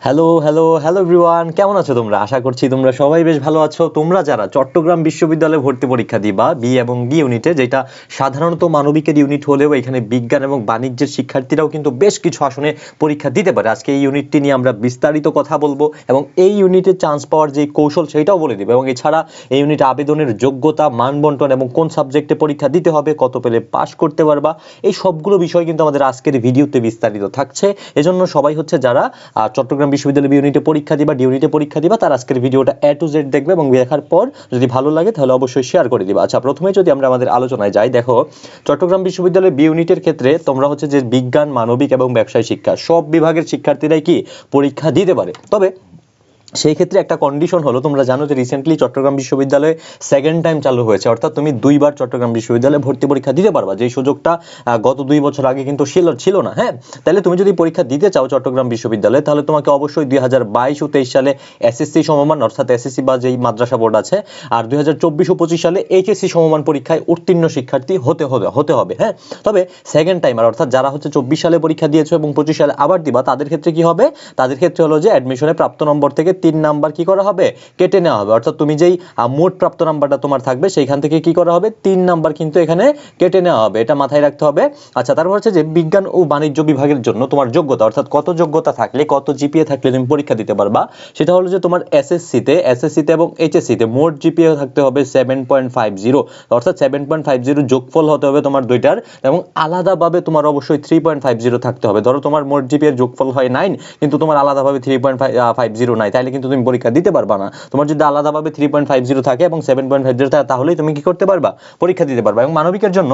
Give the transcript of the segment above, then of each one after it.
Hello hello hello everyone কেমন আছো তোমরা? আশা করছি তোমরা সবাই বেশ ভালো আছো। তোমরা যারা চট্টগ্রাম বিশ্ববিদ্যালয়ে ভর্তি পরীক্ষা দিবা বি এবং ডি ইউনিটে যেটা সাধারণত মানবিকের ইউনিট হলেও এখানে বিজ্ঞান এবং বাণিজ্যের শিক্ষার্থীরাও কিন্তু বেশ কিছু আসনে পরীক্ষা দিতে পারে। আজকে এই ইউনিটটি নিয়ে আমরা বিস্তারিত কথা বলব এবং এই ইউনিটে চান্স পাওয়ার যে কৌশল সেটাও বলে দেবো এবং এছাড়া এই ইউনিট আবেদনের যোগ্যতা মানবন্টন এবং কোন সাবজেক্টে পরীক্ষা দিতে হবে কত পেলে পাশ করতে পারবা এই সবগুলো বিষয় কিন্তু আমাদের আজকের ভিডিওতে বিস্তারিত থাকছে। এজন্য সবাই হচ্ছে যারা আহ, চট্টগ্রাম বিশ্ববিদ্যালয় ইউনিটে পরীক্ষা দিবা ডিউনিটে পরীক্ষা দিবা, তার আজকের ভিডিওটা এ টু জেড দেখবে এবং দেখার পর যদি ভালো লাগে তাহলে অবশ্যই শেয়ার করে দিবা। আচ্ছা প্রথমে যদি আমরা আমাদের আলোচনায় যাই, দেখো, চট্টগ্রাম বিশ্ববিদ্যালয় বি ইউনিটের ক্ষেত্রে তোমরা হচ্ছে যে বিজ্ঞান, মানবিক এবং ব্যবসায় শিক্ষা, সব বিভাগের শিক্ষার্থীরাই কি পরীক্ষা দিতে পারে? তবে সেই ক্ষেত্রে একটা কন্ডিশন হলো, তোমরা জানো যে রিসেন্টলি চট্টগ্রাম বিশ্ববিদ্যালয়ে সেকেন্ড টাইম চালু হয়েছে। অর্থাৎ তুমি দুইবার চট্টগ্রাম বিশ্ববিদ্যালয়ে ভর্তি পরীক্ষা দিতে পারবা। যেই সুযোগটা গত দুই বছর আগে কিন্তু ছিল ছিল না হ্যাঁ? তাহলে তুমি যদি পরীক্ষা দিতে চাও চট্টগ্রাম বিশ্ববিদ্যালয়ে, তাহলে তোমাকে অবশ্যই দুই হাজার বাইশ ও তেইশ সালে এসএসসি সমমান, অর্থাৎ এসএসসি বা যেই মাদ্রাসা বোর্ড আছে, আর দুই হাজার চব্বিশ ও পঁচিশ সালে এইচএসসি সমমান পরীক্ষায় উত্তীর্ণ শিক্ষার্থী হতে হবে হতে হবে হ্যাঁ? তবে সেকেন্ড টাইমার অর্থাৎ যারা হচ্ছে চব্বিশ সালে পরীক্ষা দিয়েছ এবং পঁচিশ সালে আবার দিবা, তাদের ক্ষেত্রে কি হবে? তাদের ক্ষেত্রে হলো যে অ্যাডমিশনে প্রাপ্ত নম্বর থেকে তিন নাম্বার কি করা হবে? কেটে নেওয়া হবে। অর্থাৎ তুমি যেই মোট প্রাপ্ত নাম্বারটা তোমার থাকবে, সেইখান থেকে কি করা হবে? তিন নাম্বার কিন্তু এখানে কেটে নেওয়া হবে। এটা মাথায় রাখতে হবে। আচ্ছা তারপর হচ্ছে যে বিজ্ঞান ও বাণিজ্য বিভাগের জন্য তোমার যোগ্যতা, অর্থাৎ কত যোগ্যতা থাকলে, কত জিপিএ থাকলে তুমি পরীক্ষা দিতে পারবা, সেটা হলো যে তোমার এসএসসিতে এসএসসিতে এবং এইচএসসিতে মোট জিপিএ থাকতে হবে সেভেন পয়েন্ট ফাইভ জিরো অর্থাৎ সেভেন পয়েন্ট ফাইভ জিরো যোগফল হতে হবে তোমার দুইটার এবং আলাদাভাবে তোমার অবশ্যই থ্রি পয়েন্ট ফাইভ জিরো থাকতে হবে। ধরো তোমার মোট জিপিএর যোগফল হয় নাইন কিন্তু তোমার আলাদাভাবে থ্রি পয়েন্ট ফাইভ জিরো নাই। তাহলে কিন্তু তুমি পরীক্ষা দিতে পারবা না। তোমার যদি আলাদাভাবে থ্রি পয়েন্ট ফাইভ জিরো থাকে এবং সেভেন পয়েন্ট ফাইভ জিরো থাকে, তাহলেই তুমি কি করতে পারবা? পরীক্ষা দিতে পারবা। এবং মানবিকের জন্য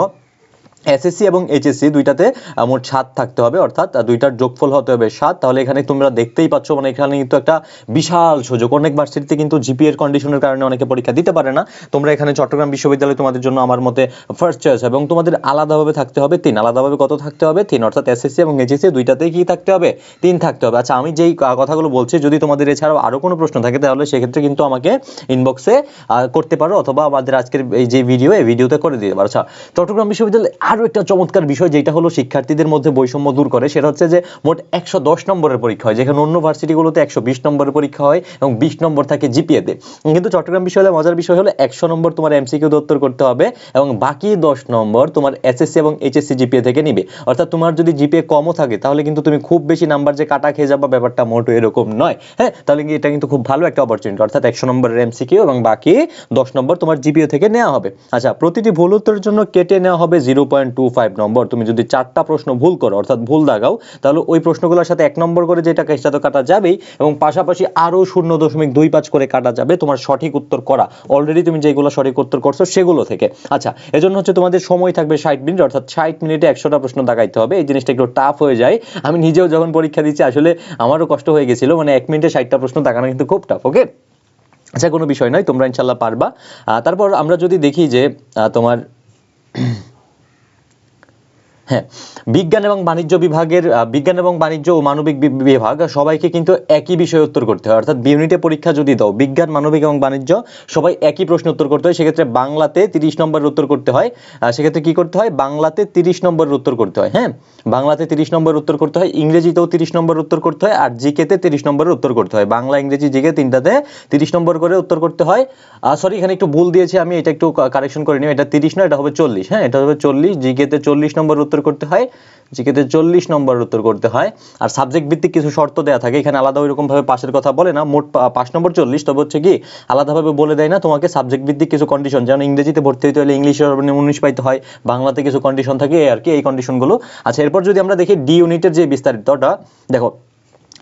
এসএসসি এবং এইচএসসি দুইটাতে মোট সাত থাকতে হবে, অর্থাৎ দুইটার যোগফল হতে হবে সাত। তাহলে এখানে তোমরা দেখতেই পাচ্ছ মানে এখানে কিন্তু একটা বিশাল সুযোগ। অনেক ভার্সিটিতে কিন্তু জিপি এর কন্ডিশনের কারণে অনেকে পরীক্ষা দিতে পারে না। তোমরা এখানে চট্টগ্রাম বিশ্ববিদ্যালয় তোমাদের জন্য আমার মতে ফার্স্ট চয়েস এবং তোমাদের আলাদাভাবে থাকতে হবে তিন। আলাদাভাবে কত থাকতে হবে? তিন। অর্থাৎ এসএসসি এবং এইচএসসি দুইটাতেই কি থাকতে হবে? তিন থাকতে হবে। আচ্ছা আমি যেই কথাগুলো বলছি, যদি তোমাদের এছাড়াও আরও কোনো প্রশ্ন থাকে, তাহলে সেক্ষেত্রে কিন্তু আমাকে ইনবক্সে করতে পারো, অথবা আমাদের আজকের এই যে ভিডিও এই ভিডিওতে করে দিতে পারো। আচ্ছা চট্টগ্রাম বিশ্ববিদ্যালয়ে আরও একটা চমৎকার বিষয় যেটা হলো শিক্ষার্থীদের মধ্যে বৈষম্য দূর করে, সেটা হচ্ছে যে মোট একশো দশ নম্বরের পরীক্ষা হয়, যেখানে অন্য ভার্সিটিগুলোতে একশো বিশ নম্বরের পরীক্ষা হয় এবং বিশ নম্বর থাকে জিপিএতে। কিন্তু চট্টগ্রাম বিশ্ববিদ্যালয়ে মজার বিষয় হলো একশো নম্বর তোমার এমসিকিউ উত্তর করতে হবে এবং বাকি দশ নম্বর তোমার এসএসসি এবং এইচএসসি জিপিএ থেকে নিবে। অর্থাৎ তোমার যদি জিপিএ কমও থাকে, তাহলে কিন্তু তুমি খুব বেশি নাম্বার যে কাটা খেয়ে যাবা, ব্যাপারটা মোটো এরকম নয়। হ্যাঁ তাহলে এটা কিন্তু খুব ভালো একটা অপরচুনিটি অর্থাৎ একশো নম্বরের এমসিকিউ এবং বাকি দশ নম্বর তোমার জিপিএ থেকে নেওয়া হবে। আচ্ছা প্রতিটি ভুল উত্তরের জন্য কেটে নেওয়া হবে zero point two five number, তুমি যদি চারটা প্রশ্ন ভুল করো, অর্থাৎ ভুল দাগাও, তাহলে ওই প্রশ্নগুলোর সাথে এক নম্বর করে যেটা সেটা তো কাটা যাবেই, এবং পাশাপাশি আরও শূন্য দশমিক দুই পাঁচ করে কাটা যাবে তোমার সঠিক উত্তর করা। অলরেডি তুমি যেগুলো সঠিক উত্তর করছ সেগুলো থেকে। আচ্ছা এজন্য হচ্ছে তোমাদের সময় থাকবে ষাট মিনিট, অর্থাৎ ষাট মিনিটে একশোটা প্রশ্ন দাগাইতে হবে। এই জিনিসটা একটু টাফ হয়ে যায়। আমি নিজেও যখন পরীক্ষা দিচ্ছি, আসলে আমারও কষ্ট হয়ে গেছিল মানে এক মিনিটে ষাটটা প্রশ্ন দাগানো কিন্তু খুব টাফ ওকে আচ্ছা কোনো বিষয় নয়, তোমরা ইনশাল্লাহ পারবা। তারপর আমরা যদি দেখি যে তোমার হ্যাঁ বিজ্ঞান এবং বাণিজ্য বিভাগের বিজ্ঞান এবং বাণিজ্য ও মানবিক বিভাগ সবাইকে কিন্তু একই বিষয়ে উত্তর করতে হয়। অর্থাৎ ইউনিটে পরীক্ষা যদি দাও, বিজ্ঞান, মানবিক এবং বাণিজ্য, সবাই একই প্রশ্ন উত্তর করতে হয়। সেক্ষেত্রে বাংলাতে তিরিশ নম্বরের উত্তর করতে হয়। সেক্ষেত্রে কি করতে হয়? বাংলাতে তিরিশ নম্বরের উত্তর করতে হয়। হ্যাঁ বাংলাতে তিরিশ নম্বরের উত্তর করতে হয়, ইংরেজিতেও তিরিশ নম্বরের উত্তর করতে হয় আর জিকেতে তিরিশ নম্বরের উত্তর করতে হয়। বাংলা, ইংরেজি, জিকে তিনটাতে তিরিশ নম্বর করে উত্তর করতে হয়। সরি এখানে একটু ভুল দিয়েছি আমি, এটা একটু কারেকশন করে নিই এটা তিরিশ নয়, এটা হবে চল্লিশ। হ্যাঁ এটা হবে চল্লিশ, জিকেতে চল্লিশ নম্বর উত্তর করতে হয়, জিকেতে চল্লিশ নম্বর উত্তর করতে হয়। আর সাবজেক্ট ভিত্তিক কিছু শর্ত দেওয়া থাকে, এখানে আলাদা ওই রকমভাবে পাশের কথা বলে না, মোট পাঁচ নম্বর চল্লিশ, তবে হচ্ছে কি, আলাদাভাবে বলে দেয় না, তোমাকে সাবজেক্ট ভিত্তিক কিছু কন্ডিশন যেমন ইংরেজিতে ভর্তি হতে হলে ইংলিশ উনিশ পাইতে হয়, বাংলাতে কিছু কন্ডিশন থাকে আর কি, এই কন্ডিশনগুলো আচ্ছা এরপর যদি আমরা দেখি ডি ইউনিটের যে বিস্তারিতটা, দেখো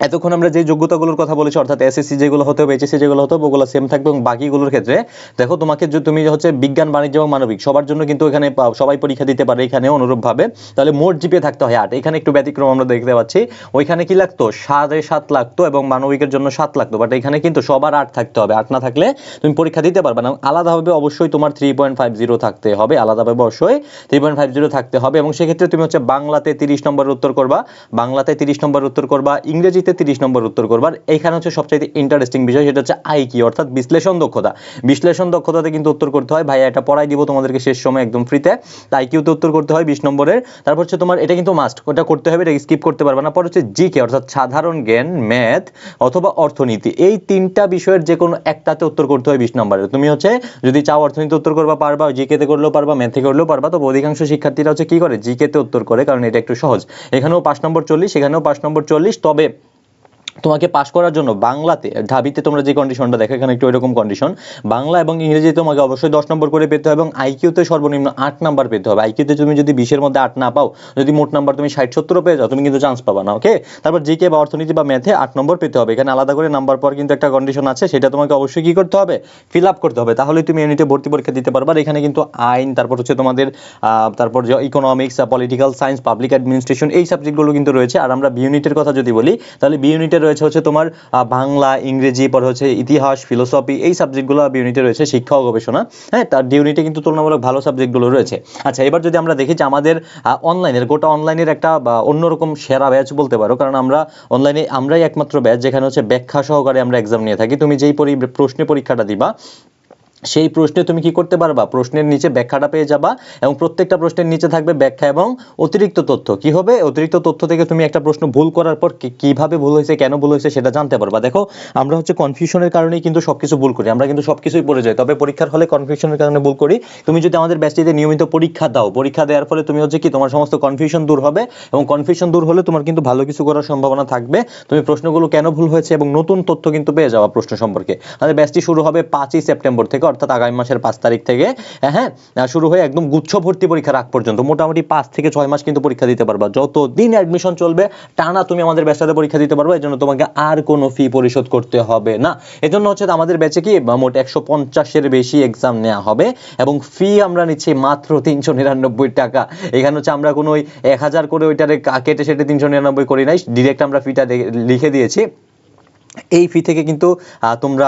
এতক্ষণ আমরা যে যোগ্যতাগুলোর কথা বলেছি, অর্থাৎ এসএসসি যেগুলো হতে হবে এইচএসসি যেগুলো হতে হবে, ওগুলো সেম থাকবে এবং বাকিগুলোর ক্ষেত্রে, দেখো তোমাকে যে তুমি হচ্ছে বিজ্ঞান, বাণিজ্য এবং মানবিক, সবার জন্য কিন্তু এখানে সবাই পরীক্ষা দিতে পারে এখানে অনুরূপভাবে। তাহলে মোট জিপিএ থাকতে হয় আট। এখানে একটু ব্যতিক্রম আমরা দেখতে পাচ্ছি। ওইখানে কি লাগতো? সাড়ে সাত লাগতো এবং মানবিকের জন্য সাত লাগতো। বাট এখানে কিন্তু সবার আট থাকতে হবে। আট না থাকলে তুমি পরীক্ষা দিতে পারবে না। আলাদাভাবে অবশ্যই তোমার থ্রি পয়েন্ট ফাইভ জিরো থাকতে হবে। আলাদাভাবে অবশ্যই থ্রি পয়েন্ট ফাইভ জিরো থাকতে হবে এবং সেক্ষেত্রে তুমি হচ্ছে বাংলাতে তিরিশ নম্বরের উত্তর করবা। বাংলাতে তিরিশ নম্বরের উত্তর করবা। ইংরেজি ইংরেজিতে তিরিশ নম্বর উত্তর করবার। এখানে হচ্ছে সবচাইতে ইন্টারেস্টিং বিষয়, সেটা হচ্ছে আই কি অর্থাৎ বিশ্লেষণ দক্ষতা। বিশ্লেষণ দক্ষতাতে কিন্তু উত্তর করতে হয়, ভাইয়া, এটা পড়াই দিব তোমাদেরকে শেষ সময় একদম ফ্রিতে তাই কিউতে উত্তর করতে হয় বিশ নম্বরের। তারপর হচ্ছে তোমার, এটা কিন্তু মাস্ট ওটা করতে হবে, এটা স্কিপ করতে পারবে না। পর হচ্ছে জি কে অর্থাৎ সাধারণ জ্ঞান ম্যাথ অথবা অর্থনীতি। এই তিনটা বিষয়ের যে কোনো একটাতে উত্তর করতে হয় বিশ নম্বরের তুমি হচ্ছে যদি চাও অর্থনীতি উত্তর করবা, পারবা জিকে তে করলেও পারবা ম্যাথে করলেও পারবা। তো অধিকাংশ শিক্ষার্থীরা হচ্ছে কি করে? জিকে তে উত্তর করে, কারণ এটা একটু সহজ। এখানেও পাঁচ নম্বর চল্লিশ, এখানেও পাঁচ নম্বর চল্লিশ। তবে তোমাকে পাস করার জন্য বাংলাতে, ঢাবিতে তোমরা যে কন্ডিশনটা দেখো, এখানে একটু এরকম কন্ডিশন বাংলা এবং ইংরেজি তোমাকে অবশ্যই দশ নম্বর করে পেতে হবে এবং আইকিউতে সর্বনিম্ন আট নাম্বার পেতে হবে। আইকিউতে তুমি যদি বিশের মধ্যে আট না পাও, যদি মোট নাম্বার তুমি ষাট সত্তরও পেয়ে যাও, তুমি কিন্তু চান্স পাবা না ওকে তারপর জিকে বা অর্থনীতি বা ম্যাথে আট নম্বর পেতে হবে। এখানে আলাদা করে নাম্বার পর কিন্তু একটা কন্ডিশন আছে, সেটা তোমাকে অবশ্যই কি করতে হবে? ফিল আপ করতে হবে। তাহলে তুমি ইউনিটে ভর্তি পরীক্ষা দিতে পারবা। এখানে কিন্তু আইন, তারপর হচ্ছে তোমাদের তারপর যে economics political science public administration এই সাবজেক্টগুলো কিন্তু রয়েছে। আর আমরা বি ইউনিটের কথা যদি বলি, তাহলে বি ইউনিটে রয়েছে হচ্ছে তোমার বাংলা, ইংরেজি, পর হচ্ছে ইতিহাস ফিলোসফি এই সাবজেক্টগুলো ইউনিটে রয়েছে শিক্ষা ও গবেষণা। হ্যাঁ তার ইউনিটে কিন্তু তুলনামূলক ভালো সাবজেক্টগুলো রয়েছে। আচ্ছা এবার যদি আমরা দেখি যে আমাদের অনলাইনের গোটা অনলাইনের একটা অন্যরকম সেরা ব্যাচ বলতে পারো। কারণ আমরা অনলাইনে আমরাই একমাত্র ব্যাচ যেখানে হচ্ছে ব্যাখ্যা সহকারে আমরা এক্সাম নিয়ে থাকি। তুমি যেই পরি, প্রশ্নে পরীক্ষাটা দিবা সেই প্রশ্নে তুমি কি করতে পারবা? প্রশ্নের নিচে ব্যাখ্যাটা পেয়ে যাবা এবং প্রত্যেকটা প্রশ্নের নিচে থাকবে ব্যাখ্যা এবং অতিরিক্ত তথ্য। কি হবে? অতিরিক্ত তথ্য থেকে তুমি একটা প্রশ্ন ভুল করার পর কীভাবে ভুল হয়েছে, কেন ভুল হয়েছে সেটা জানতে পারবা। দেখো, আমরা হচ্ছে কনফিউশনের কারণেই কিন্তু সবকিছু ভুল করি। আমরা কিন্তু সবকিছুই পড়ে যাই। তবে পরীক্ষার হলে কনফিউশনের কারণে ভুল করি। তুমি যদি আমাদের ব্যাচটিতে নিয়মিত পরীক্ষা দাও, পরীক্ষা দেওয়ার ফলে তুমি হচ্ছে কি, তোমার সমস্ত কনফিউশন দূর হবে এবং কনফিউশন দূর হলে তোমার কিন্তু ভালো কিছু করার সম্ভাবনা থাকবে। তুমি প্রশ্নগুলো কেন ভুল হয়েছে এবং নতুন তথ্য কিন্তু পেয়ে যাওয়া প্রশ্ন সম্পর্কে। আমাদের ব্যাচটি শুরু হবে পাঁচই সেপ্টেম্বর থেকে অর্থাৎ আগামী মাসের পাঁচ তারিখ থেকে হ্যাঁ শুরু হয়ে একদম গুচ্ছ ভর্তি পরীক্ষার আগ পর্যন্ত। মোটামুটি পাঁচ থেকে ছয় মাস কিন্তু পরীক্ষা দিতে পারবা। যত দিন অ্যাডমিশন চলবে, টানা তুমি আমাদের ব্যাচটাতে পরীক্ষা দিতে পারবে জন্য তোমাকে আর কোনো ফি পরিশোধ করতে হবে না। এজন্য হচ্ছে আমাদের ব্যাচে কি মোট একশো পঞ্চাশের বেশি এক্সাম নেওয়া হবে, এবং ফি আমরা নিচ্ছি মাত্র তিনশো নিরানব্বই টাকা। এখানে হচ্ছে আমরা কোনো ওই এক হাজার করে ওইটারে কেটে সেটে তিনশো নিরানব্বই করি নাই। ডিরেক্ট আমরা ফিটা লিখে দিয়েছি। এই ফি থেকে কিন্তু তোমরা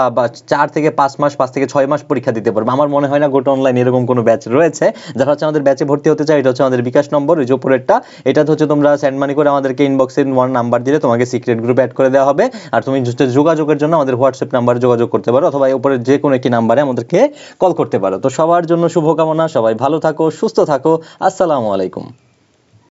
চার থেকে পাঁচ মাস, পাঁচ থেকে ছয় মাস পরীক্ষা দিতে পারবে। আমার মনে হয় না গোটা অনলাইন এরকম কোনো ব্যাচ রয়েছে। যারা হচ্ছে আমাদের ব্যাচে ভর্তি হতে চায়, এটা হচ্ছে আমাদের বিকাশ নম্বর ওই উপরেরটা। এটা হচ্ছে তোমরা সেন্ড মানি করে আমাদেরকে ইনবক্সে ওয়ান নাম্বার দিলে তোমাকে সিক্রেট গ্রুপে অ্যাড করে দেওয়া হবে। আর তুমি যোগাযোগের জন্য আমাদের হোয়াটসঅ্যাপ নাম্বারে যোগাযোগ করতে পারো, অথবা এই উপরের যে কোনো একটি নাম্বারে আমাদেরকে কল করতে পারো। তো সবার জন্য শুভকামনা, সবাই ভালো থাকো, সুস্থ থাকো। আসসালামু আলাইকুম।